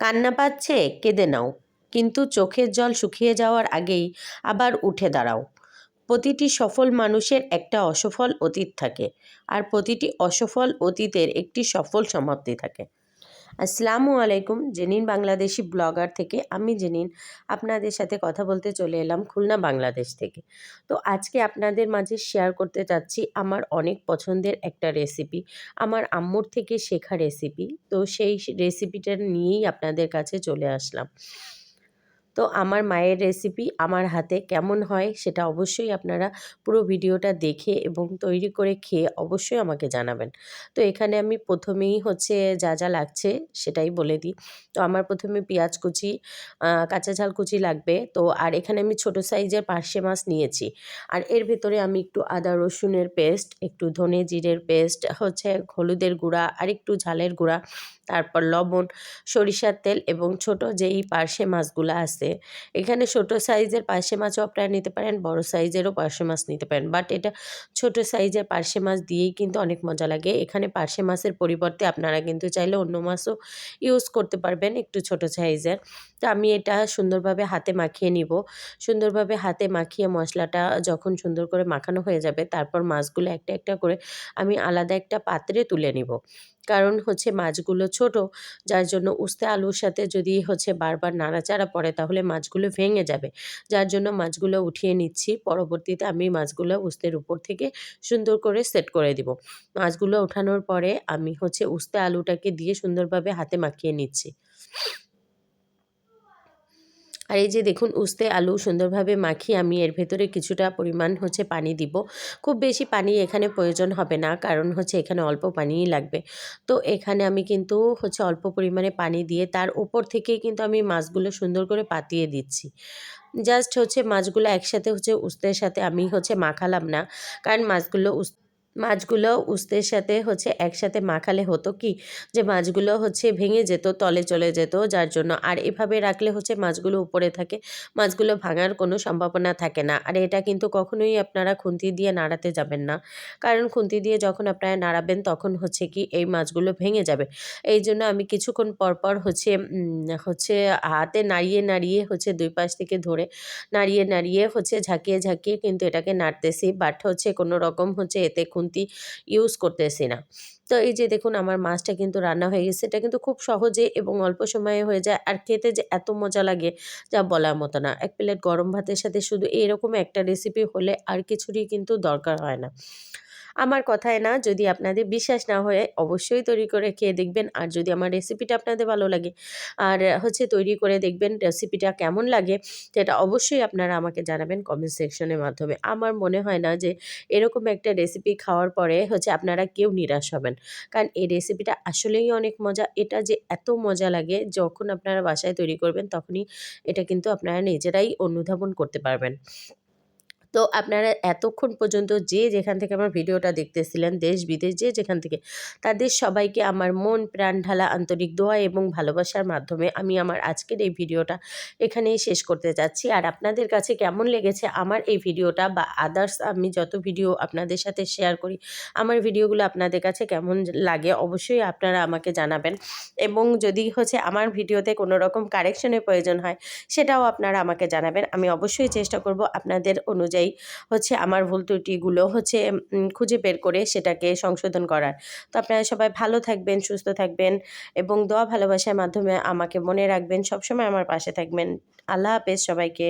কান্না পাচ্ছে, কেঁদে নাও। কিন্তু চোখের জল শুকিয়ে যাওয়ার আগেই আবার উঠে দাঁড়াও। প্রতিটি সফল মানুষের একটা অসফল অতীত থাকে, আর প্রতিটি অসফল অতীতের একটি সফল সমাপ্তি থাকে। আসসালামু আলাইকুম, জেনিন বাংলাদেশি ব্লগার থেকে। আমি জেনিন, আপনাদের সাথে কথা বলতে চলে এলাম খুলনা, বাংলাদেশ থেকে। তো আজকে আপনাদের মাঝে শেয়ার করতে চাচ্ছি আমার অনেক পছন্দের একটা রেসিপি আমার আম্মুর থেকে শেখা রেসিপি তো সেই রেসিপিটা নিয়েই আপনাদের কাছে চলে আসলাম। তো আমার মায়ের রেসিপি আমার হাতে কেমন হয় সেটা অবশ্যই আপনারা পুরো ভিডিওটা দেখে এবং তৈরি করে খেয়ে অবশ্যই আমাকে জানাবেন। তো এখানে আমি প্রথমেই হচ্ছে যা যা লাগছে সেটাই বলে দিই। তো আমার প্রথমে পেঁয়াজ কুচি কাঁচা ঝাল কুচি লাগবে। তো আর এখানে আমি ছোট সাইজের পার্শে মাছ নিয়েছি। আর এর ভেতরে আমি একটু আদা, রসুনের পেস্ট, একটু ধনে জিরের পেস্ট, হচ্ছে হলুদের গুঁড়া আর একটু ঝালের গুঁড়া, তারপর লবণ, সরিষার তেল এবং ছোট যেই পার্শে মাছগুলো আছে এখানে ছোট সাইজের পার্শে মাছও আপনারা নিতে পারেন, বড় সাইজেরও পার্শে মাছ নিতে পারেন। বাট এটা ছোট সাইজের পার্শে মাছ দিয়েই কিন্তু অনেক মজা লাগে। এখানে পার্শে মাছের পরিবর্তে আপনারা কিন্তু চাইলে অন্য মাছও ইউজ করতে পারবেন একটু ছোট সাইজের। তো আমি এটা সুন্দরভাবে হাতে মাখিয়ে নিব। সুন্দরভাবে হাতে মাখিয়ে মশলাটা যখন সুন্দর করে মাখানো হয়ে যাবে, তারপর মাছগুলো একটা একটা করে আমি আলাদা একটা পাত্রে তুলে নিব। কারণ হচ্ছে মাছগুলো ছোট, যার জন্য উস্তে আলুর সাথে যদি হচ্ছে বারবার নাড়াচাড়া পড়ে তাহলে মাছগুলো ভেঙে যাবে। যার জন্য মাছগুলো উঠিয়ে নিচ্ছি, পরবর্তীতে আমি মাছগুলো উস্তের উপর থেকে সুন্দর করে সেট করে দিব। মাছগুলো ওঠানোর পরে আমি হচ্ছে উস্তে আলুটাকে দিয়ে সুন্দরভাবে হাতে মাখিয়ে নিচ্ছি। আর এই যে দেখুন, উস্তে আলু সুন্দরভাবে মাখিয়ে আমি এর ভেতরে কিছুটা পরিমাণ হচ্ছে পানি দিব। খুব বেশি পানি এখানে প্রয়োজন হবে না, কারণ হচ্ছে এখানে অল্প পানিই লাগবে। তো এখানে আমি কিন্তু হচ্ছে অল্প পরিমাণে পানি দিয়ে তার উপর থেকেই কিন্তু আমি মাছগুলো সুন্দর করে পাতিয়ে দিচ্ছি। জাস্ট হচ্ছে মাছগুলো একসাথে হচ্ছে উস্তের সাথে আমি হচ্ছে মাখালাম না, কারণ মাছগুলো উস মাছগুলো উস্তের সাথে হচ্ছে একসাথে মাখালে হতো কি? যে মাছগুলো হচ্ছে ভেঙে যেত, তলে চলে যেত, যার জন্য। আর এভাবে রাখলে হচ্ছে মাছগুলো উপরে থাকে, মাছগুলো ভাঙার কোনো সম্ভাবনা থাকে না। আর এটা কিন্তু কখনোই আপনারা খুন্তি দিয়ে নাড়াতে যাবেন না। কারণ খুন্তি দিয়ে যখন আপনারা নাড়াবেন, তখন হচ্ছে কি এই মাছগুলো ভেঙে যাবে। এই জন্য আমি কিছুক্ষণ পরপর হচ্ছে হচ্ছে হাতে নাড়িয়ে নাড়িয়ে হচ্ছে দুই পাশ থেকে ধরে নাড়িয়ে নাড়িয়ে হচ্ছে ঝাঁকিয়ে ঝাঁকিয়ে কিন্তু এটাকে নাড়তেছি। বাট হচ্ছে কোনো রকম হচ্ছে এতে খুন খুন্তি ইউজ করতেছি না। তো এই যে দেখুন, আমার মাছটা কিন্তু রান্না হয়ে গেছে। এটা কিন্তু খুব সহজে এবং অল্প সময়ে হয়ে যায়। আর খেতে যে এত মজা লাগে, যা বলার মতো না। এক প্লেট গরম ভাতের সাথে শুধু এরকম একটা রেসিপি হলে আর কিছুরই কিন্তু দরকার হয় না। আমার কথায় না যদি আপনাদের বিশ্বাস না হয়ে, অবশ্যই তৈরি করে খেয়ে দেখবেন। আর যদি আমার রেসিপিটা আপনাদের ভালো লাগে, আর হচ্ছে তৈরি করে দেখবেন রেসিপিটা কেমন লাগে, সেটা অবশ্যই আপনারা আমাকে জানাবেন কমেন্ট সেকশনের মাধ্যমে। আমার মনে হয় না যে এরকম একটা রেসিপি খাওয়ার পরে হচ্ছে আপনারা কেউ নিরাশ হবেন। কারণ এই রেসিপিটা আসলেই অনেক মজা। এটা যে এত মজা লাগে, যখন আপনারা বাসায় তৈরি করবেন, তখনই এটা কিন্তু আপনারা নিজেরাই অনুধাবন করতে পারবেন। তো আপনারা এতক্ষণ পর্যন্ত যে যেখান থেকে আমার ভিডিওটা দেখতেছিলেন, দেশ বিদেশ যে যেখান থেকে, তাদের সবাইকে আমার মন প্রাণ ঢালা আন্তরিক দোয়া এবং ভালোবাসার মাধ্যমে আমি আমার আজকের এই ভিডিওটা এখানেই শেষ করতে যাচ্ছি। আর আপনাদের কাছে কেমন লেগেছে আমার এই ভিডিওটা বা আদার্স আমি যত ভিডিও আপনাদের সাথে শেয়ার করি, আমার ভিডিওগুলো আপনাদের কাছে কেমন লাগে অবশ্যই আপনারা আমাকে জানাবেন। এবং যদি হচ্ছে আমার ভিডিওতে কোনো রকম কারেকশনের প্রয়োজন হয়, সেটাও আপনারা আমাকে জানাবেন। আমি অবশ্যই চেষ্টা করব আপনাদের অনুযায়ী অনুযায়ী হচ্ছে আমার ভুল ত্রুটিগুলো হচ্ছে খুঁজে বের করে সেটাকে সংশোধন করার। তো আপনারা সবাই ভালো থাকবেন, সুস্থ থাকবেন এবং দোয়া ভালোবাসার মাধ্যমে আমাকে মনে রাখবেন। সবসময় আমার পাশে থাকবেন। আল্লাহ হাফেজ সবাইকে।